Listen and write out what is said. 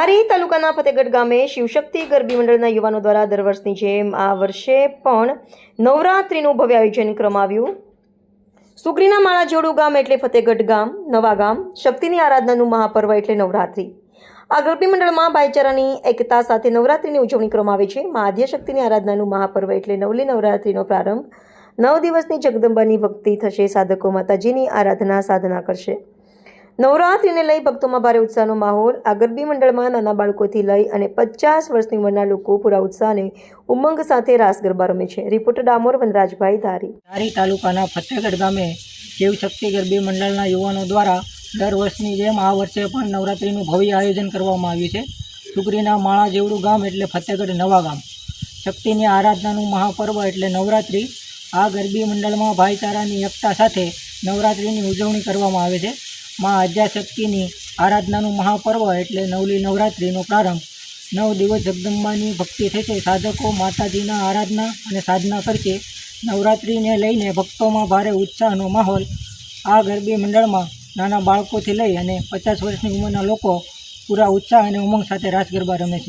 ધારી તાલુકાના ફતેગઢ ગામે શિવશક્તિ ગરબી મંડળના યુવાનો દ્વારા દર વર્ષની જેમ આ વર્ષે પણ નવરાત્રિનું ભવ્ય આયોજન કરવામાં આવ્યું સુગ્રીના માળા જોડું ગામ એટલે ફતેગઢ ગામ, નવા ગામ, શક્તિની આરાધનાનું મહાપર્વ એટલે નવરાત્રિ. આ ગરબી મંડળમાં ભાઈચારાની એકતા સાથે નવરાત્રિની ઉજવણી કરવામાં આવે છે. મા આદ્યશક્તિની આરાધનાનું મહાપર્વ એટલે નવલી નવરાત્રિનો પ્રારંભ. નવ દિવસની જગદંબાની ભક્તિ થશે. સાધકો માતાજીની આરાધના સાધના કરશે. નવરાત્રિને લઈ ભક્તોમાં ભારે ઉત્સાહનો માહોલ. આ ગરબી મંડળમાં નાના બાળકોથી લઈ અને પચાસ વર્ષની ઉંમરના લોકો પૂરા ઉત્સાહને ઉમંગ સાથે રાસ ગરબા રમે છે. રિપોર્ટર ડામોર વનરાજભાઈ ધારી. ધારી તાલુકાના ફતેગઢ ગામે શિવશક્તિ ગરબી મંડળના યુવાનો દ્વારા દર વર્ષની જેમ આ વર્ષે પણ નવરાત્રિનું ભવ્ય આયોજન કરવામાં આવ્યું છે. સુગરીના માળા જેવડું ગામ એટલે ફતેગઢ નવા ગામ. શક્તિની આરાધનાનું મહાપર્વ એટલે નવરાત્રિ. આ ગરબી મંડળમાં ભાઈચારાની એકતા સાથે નવરાત્રિની ઉજવણી કરવામાં આવે છે. મા આદ્યાશક્તિની આરાધનાનું મહાપર્વ એટલે નવલી નવરાત્રિનો પ્રારંભ. નવ દિવસ જગદંબાની ભક્તિ થશે. સાધકો માતાજીના આરાધના અને સાધના કરશે નવરાત્રિને લઈને ભક્તોમાં ભારે ઉત્સાહનો માહોલ. આ ગરબી મંડળમાં નાના બાળકોથી લઈ અને પચાસ વર્ષની ઉંમરના લોકો પૂરા ઉત્સાહ અને ઉમંગ સાથે રાસ ગરબા રમે છે.